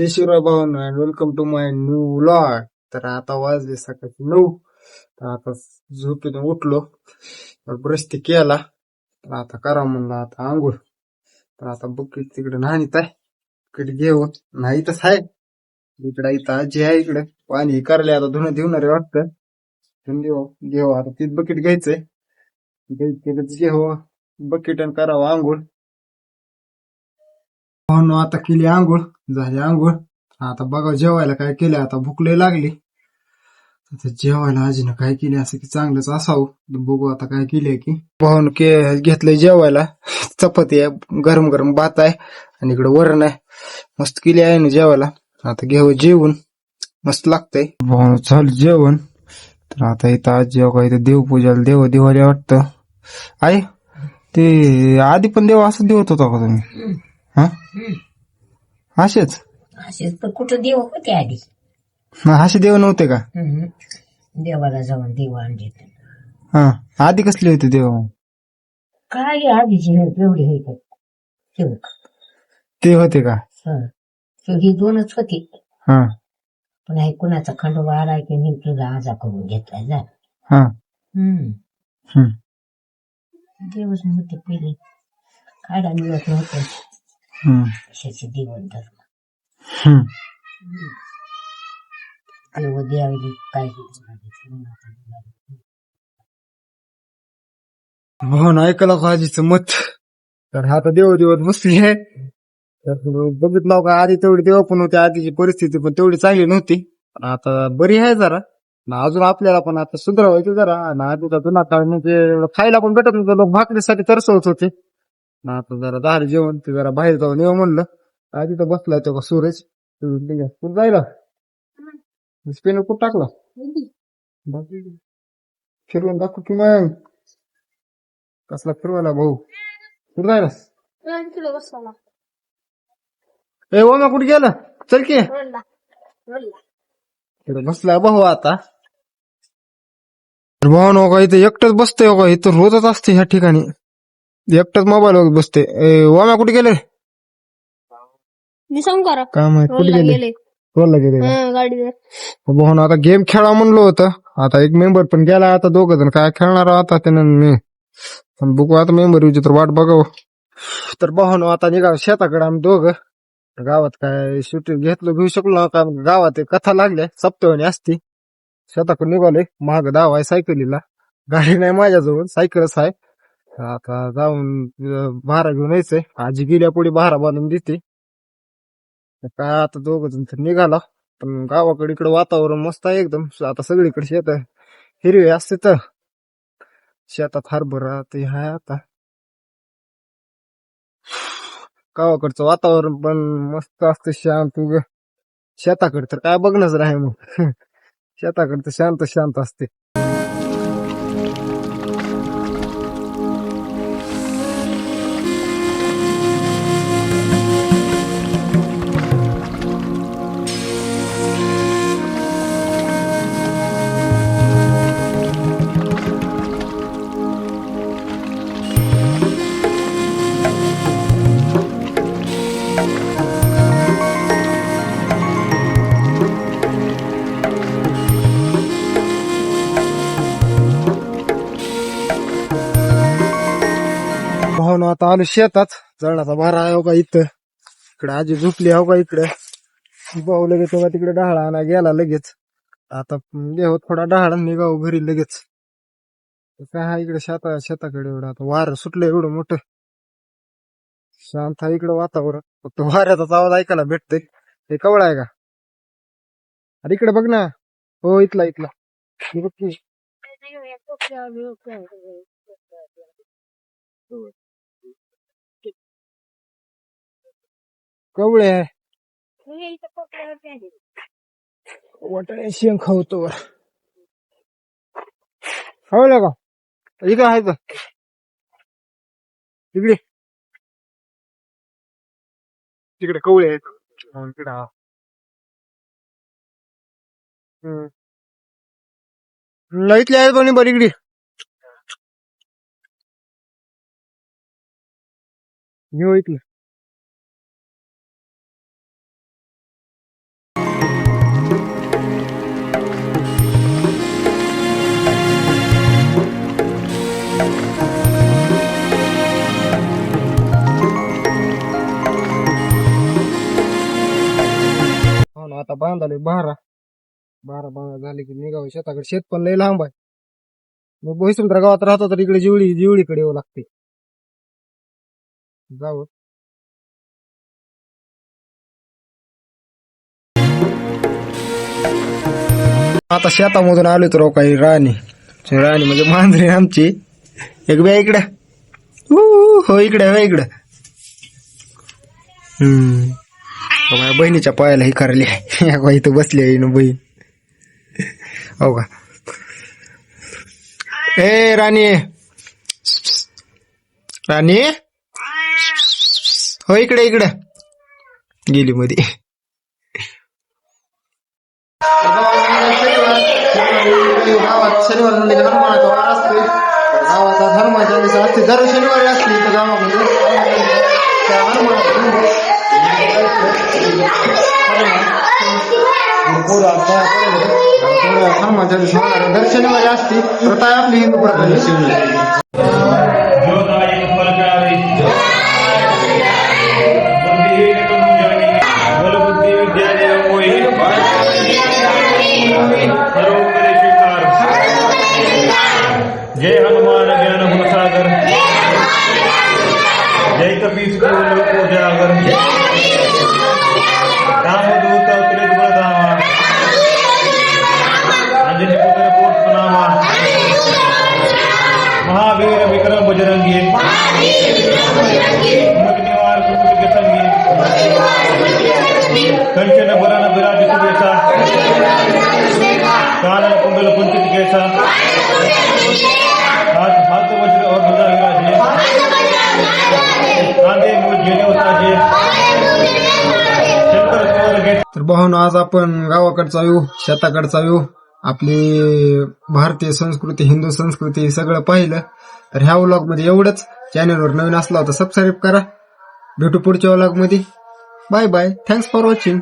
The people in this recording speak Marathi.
जय शिवराय भावन and welcome to my new vlog तर आता वाजले सकाळचे नऊ. तर आता झोपेतून उठलो. तर ब्रश ते केला. तर आता करा म्हणलं आता आंघोळ. तर आता बकेट तिकडे नाहीत आहे. इकडे घेऊन नाही तस आहे. इकडे इथं आजी आहे इकडे. पाणी हे करले आता धुणं देऊन वाटतं. धुणं देऊ घेऊ आता तीच बकेट घ्यायचंय. घ्यायचं घेऊ बकेट आणि करावं आंघोळ. भावानं आता केली आंघोळ झाली आंघोळ. आता बघा जेवायला काय केलं आता भूक लय लागली. आता जेवायला आजीनं काय केले असं की चांगलंच असावं. बघू आता काय केलंय की. भाऊन के घेतलंय जेवायला. चपाती आहे गरम गरम भात आहे आणि इकडं वरण आहे. मस्त केली आहे ना जेवायला. आता घेऊ जेवण मस्त लागतंय. भाऊन झालं जेवण. तर आता इथं आज जेव्हा इथं देवपूजाला देव दिवाळी वाटतं. आहे ते आधी पण देव असं देवत होता का तुम्ही? हा? असेच? असेच. तर कुठं देव होते आधी? हा, असे देव नव्हते का? हम्म. देवाला जाऊन देव आणले हा. आधी कसले होते देव? काय आधीची एवढी होते शिव ते होते का? ही. दोनच होती. हा. पण हे कुणाचा खंडोबा आलाय की मी तुझा आजा करून घेतलाय जा. हा. हम्म. हम्म. देवच नव्हते पहिले. खायला मिळत नव्हतं. कशाचे दिवस धर्म. देव द्यावी काय ऐकलं का आजीचं मत. तर हा तर देव देवत बसली आहे. तर बघितलं का आधी तेवढी देव पण होती आधीची परिस्थिती पण तेवढी चांगली नव्हती. पण आता बरी आहे जरा. ना अजून आपल्याला पण आता सुधारायचं जरा. ना आधी तर जुना काळ म्हणजे खायला पण भेटत नव्हतं. लोक भाकरीसाठी तरसवत होते. ना आता जरा दार जेवण ते जरा बाहेर जाऊन येऊ म्हणलं. आधी तर बसलाय तो का सूरज कुठं जायला? स्पेन कुठं टाकला? फिरवून दाखव की मग. कसला फिरवायला भाऊ? कुठं जायलास ए ओमा कुठे गेला? चल की. बसलाय भाऊ आता. भाऊ नो का इथे एकटंच बसतोय हो का? इथं रोजच असते ह्या ठिकाणी. एकटाच मोबाईल वर बसते. ए ओमा कुठे गेले? मी सांगू करा. काय माहीत कुठे रोडला गेले? गेले. गेले का? हं, गाडीवर. भाऊ आता गेम खेळा म्हणलो होतं. आता एक मेंबर पण गेला आता दोघ जण काय खेळणार आता त्यानं मी. पण बघू आता मेंबर येऊ तर वाट बघावं. तर भाऊ आता निघा शेताकडे आम्ही दोघं. गावात काय शूटिंग घेतलं घेऊ शकलो ना का गावात एक कथा लागल्या. सप्तवणी असती. शेताकडे निघाले महाग दाव आहे सायकलीला. गाडी नाही माझ्याजवळ सायकलच आहे. आता जाऊन भारा घेऊन यायचंय आजी गेल्या पुढे भारा बांधून देते. काय आता दोघ जण तर निघाला. पण गावाकडे इकडं वातावरण मस्त आहे एकदम. आता सगळीकडे शेत हिरवे असते तर. शेतात हरभरा ते हाय आता. गावाकडचं वातावरण पण मस्त असतं शांत उग. शेताकडे तर काय बघणंच नाही मग. शेताकडे तर शांत शांत असते. भाऊन आता आलो शेतात. जळणाचा मारा आहे हो का इथं. इकडे आजी झोपली हो का इकडे. भाऊ लगेच हो तिकडे डहाळा आणा गेला लगेच. आता देव थोडा डहाळ निघाव घरी लगेच. काय इकडे शेता शेताकडे एवढं. आता वारं सुटलं एवढं मोठं. शांत आहे इकडं वातावरण. फक्त वाऱ्याचाच आवाज ऐकायला भेटते हे कवळ आहे का? अरे इकडे बघ ना. हो इथला इथला. बघ की. कवळे. आहे. वाटाणे शेंग खावतो खावलं का? इकडे आहे का इकडे. तिकडे कवळे आहेत. इकडे हा. इथले आहेत पण बरी इकडे? घेऊ इथलं. बांधाले बारा. बारा बारा झाले की निघावं शेताकडे. शेत पण लय लांब आहे. मग बोईसुंदरा गावात राहतो तर इकडे जिवळी जिवळीकडे येऊ लागते. जावं. आता शेतामधून आलो तर काही राणी. राणी म्हणजे मांजरी आमची. एक बे इकडे. हो इकडे हो, हो इकडे. हो, हम्म. माझ्या बहिणीच्या पायाला ही करली आहे. इथं बसली आहे ना बहीण. हो का? ए राणी. राणी? हो इकडे इकडे. गेली मध्ये गावात शनिवार म्हणले की असते गावाचा हनुमानच्या असते दर शनिवारी असते इथं गावामध्ये त्या हनुमानाचं पोरं आता पोरं असते प्रथा आपली हिंदू प्रथा सुबेसा कुंडल कुंचित कैसा हाथ हाथ वज्र और ध्वजा विराजे कांदे मुझ जेने उताजे शंकर सुवर घेत तर भाऊन आज आपण गावाकडचा येऊ शेताकडचा येऊ आपली भारतीय संस्कृती हिंदू संस्कृती सगळं पाहिलं. तर ह्या व्लॉगमध्ये एवढंच चॅनलवर नवीन असला तर सबस्क्राईब करा. भेटू पुढच्या व्लॉगमध्ये bye bye thanks for watching